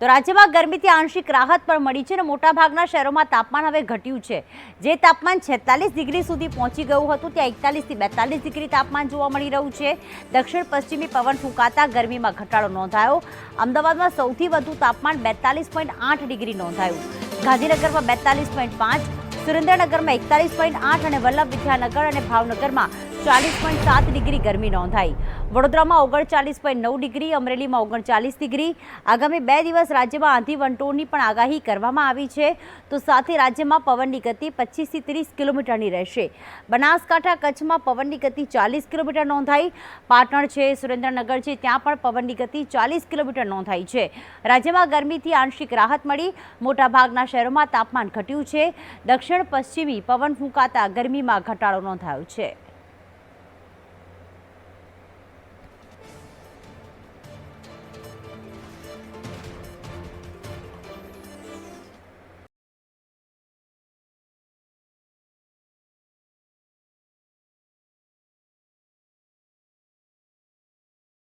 તો રાજ્યમાં ગરમીથી આંશિક રાહત પણ મળી છે અને મોટાભાગના શહેરોમાં તાપમાન હવે ઘટ્યું છે. જે તાપમાન છેતાલીસ ડિગ્રી સુધી પહોંચી ગયું હતું, ત્યાં એકતાલીસથી બેતાલીસ ડિગ્રી તાપમાન જોવા મળી રહ્યું છે. દક્ષિણ પશ્ચિમી પવન ફૂંકાતા ગરમીમાં ઘટાડો નોંધાયો. અમદાવાદમાં સૌથી વધુ તાપમાન બેતાલીસ પોઈન્ટ આઠ ડિગ્રી નોંધાયું. ગાંધીનગરમાં બેતાલીસ પોઈન્ટ પાંચ, સુરેન્દ્રનગરમાં એકતાલીસ પોઈન્ટ આઠ અને વલ્લભ વિદ્યાનગર અને ભાવનગરમાં ચાલીસ પોઈન્ટ સાત ડિગ્રી ગરમી નોંધાઈ. વડોદરામાં ઓગણચાલીસ પોઈન્ટ નવ ડિગ્રી, અમરેલીમાં ઓગણચાલીસ ડિગ્રી. આગામી બે દિવસ રાજ્યમાં આંધી વંટોળની પણ આગાહી કરવામાં આવી છે. તો સાથે રાજ્યમાં પવનની ગતિ પચીસથી ત્રીસ કિલોમીટરની રહેશે. બનાસકાંઠા કચ્છમાં પવનની ગતિ ચાલીસ કિલોમીટર નોંધાઈ. પાટણ છે, સુરેન્દ્રનગર છે, ત્યાં પણ પવનની ગતિ ચાલીસ કિલોમીટર નોંધાઈ છે. રાજ્યમાં ગરમીથી આંશિક રાહત મળી. મોટાભાગના શહેરોમાં તાપમાન ઘટ્યું છે. દક્ષિણ પશ્ચિમી પવન ફૂંકાતા ગરમીમાં ઘટાડો નોંધાયો છે.